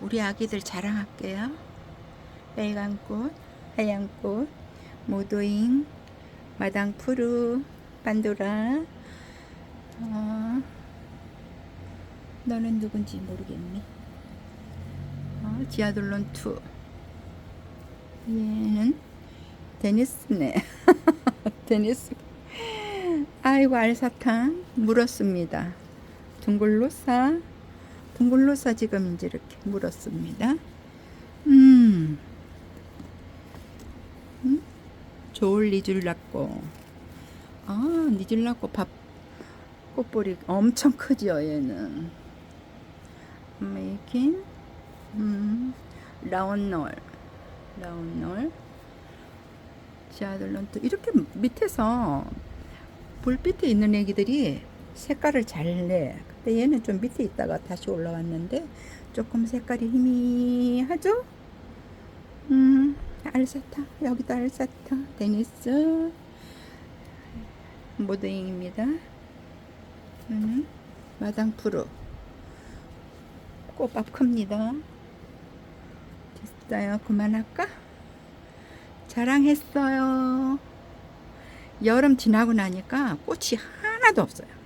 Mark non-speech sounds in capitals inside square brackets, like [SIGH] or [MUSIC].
우리 아기들 자랑할게요. 빨간 꽃, 하얀 꽃, 모도잉, 마당푸르, 판도라. 어, 너는 누군지 모르겠니? 어, 지아돌론 2. 얘는 데니스네. [LAUGHS] 데니스. 아이고 알사탕 물었습니다. 둥글로사. 둥글로사 지금 이제 이렇게 물었습니다. 음. 음? 좋을 니줄라꼬. 아, 니줄라꼬 밥 꽃볼이 엄청 크죠, 얘는. 메이킨, 음, 라운널, 라운널, 지아들런트. 이렇게 밑에서 불빛에 있는 애기들이 색깔을 잘 내. 근데 얘는 좀 밑에 있다가 다시 올라왔는데 조금 색깔이 희미하죠? 음, 알사탕. 여기도 알사탕. 데니스. 모드잉입니다. 음, 마당푸르. 꽃밥 큽니다. 됐어요. 그만할까? 자랑했어요. 여름 지나고 나니까 꽃이 하나도 없어요.